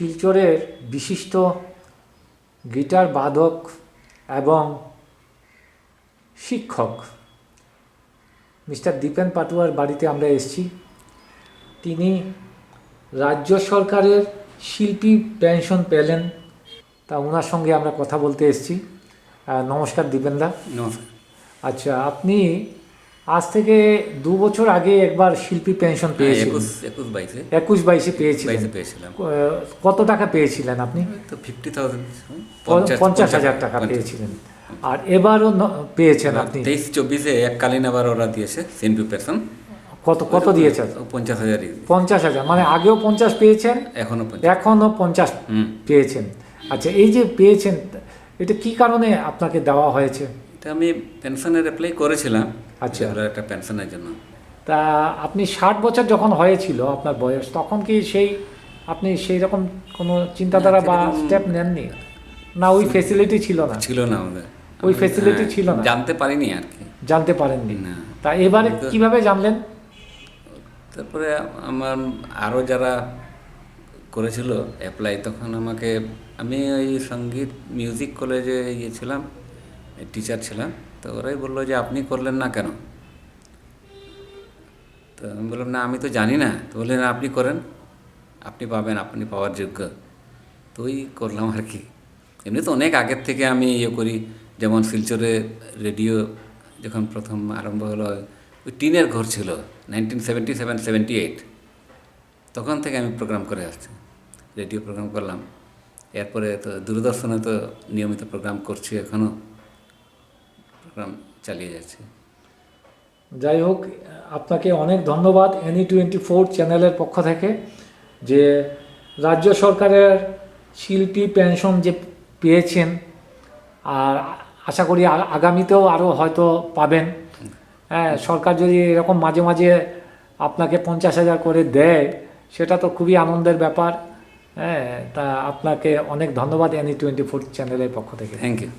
শিলচরের বিশিষ্ট গিটার বাদক এবং শিক্ষক মিস্টার দীপেন পাটুয়ার বাড়িতে আমরা এসেছি। তিনি রাজ্য সরকারের শিল্পী পেনশন পেলেন তা ওনার সঙ্গে আমরা কথা বলতে এসেছি। নমস্কার দীপেনদা। নমস্কার। আচ্ছা আপনি আজ থেকে দু বছর আগে একবার শিল্পী পেনশন পেয়েছিলেন। একুশ বাইশে। একুশ বাইশে পেয়েছিলেন। কত টাকা পেয়েছিলেন আপনি? পঞ্চাশ হাজার টাকা পেয়েছিলেন। আর এবারও পেয়েছেন আপনি? তেইশ চব্বিশে এককালীন আবার ওরা দিয়েছে সেন্টু পেনশন কত কত দিয়েছেন? পঞ্চাশ হাজারই পঞ্চাশ হাজার মানে আগেও পঞ্চাশ পেয়েছেন এখনও এখনও পঞ্চাশ পেয়েছেন। আচ্ছা এই যে পেয়েছেন এটা কি কারণে আপনাকে দেওয়া হয়েছে? এটা আমি পেনশনের অ্যাপ্লাই করেছিলাম। আচ্ছা। ওরা একটা পেনশনের জন্য। তা আপনি ষাট বছর যখন হয়েছিল আপনার বয়স তখন কি সেই আপনি সেই রকম কোনো চিন্তাধারা বা স্টেপ নেননি? না ওই ফেসিলিটি ছিল না? ছিল না আমাদের। ওই ফেসিলিটি হ্যাঁ, ছিল না? জানতে পারিনি আর কি। জানতে পারেননি? না। তা এবারে কীভাবে জানলেন? তারপরে আমার আরও যারা করেছিল অ্যাপ্লাই তখন আমাকে আমি ওই সংগীত মিউজিক কলেজে গিয়েছিলাম। টিচার ছিলাম, তো ওরাই বলল যে আপনি করলেন না কেন? তো আমি বললাম, না, আমি তো জানি না। তো বললেন আপনি করেন। আপনি পাবেন, আপনি পাওয়ার যোগ্য। তো ওই করলাম আর কি। এমনি তো অনেক আগের থেকে আমি ইয়ে করি, যেমন শিলচরে রেডিও যখন প্রথম আরম্ভ হলো, ওই টিনের ঘর ছিল nineteen seventy seven seventy eight তখন থেকে আমি প্রোগ্রাম করে আসছি, রেডিও প্রোগ্রাম করলাম। এরপরে তো দূরদর্শনে তো নিয়মিত প্রোগ্রাম করছি এখনও। প্রোগ্রাম চালিয়ে যাচ্ছে। যাই হোক আপনাকে অনেক ধন্যবাদ এনি টোয়েন্টি ফোর চ্যানেলের পক্ষ থেকে যে রাজ্য সরকারের শিল্পী পেনশন যে পেয়েছেন আর আশা করি আগামীতেও আরও হয়তো পাবেন। হ্যাঁ সরকার যদি এরকম মাঝে মাঝে আপনাকে পঞ্চাশ হাজার করে দেয় সেটা তো খুবই আনন্দের ব্যাপার। হ্যাঁ তা আপনাকে অনেক ধন্যবাদ এনি টোয়েন্টি ফোর চ্যানেলের পক্ষ থেকে। Thank you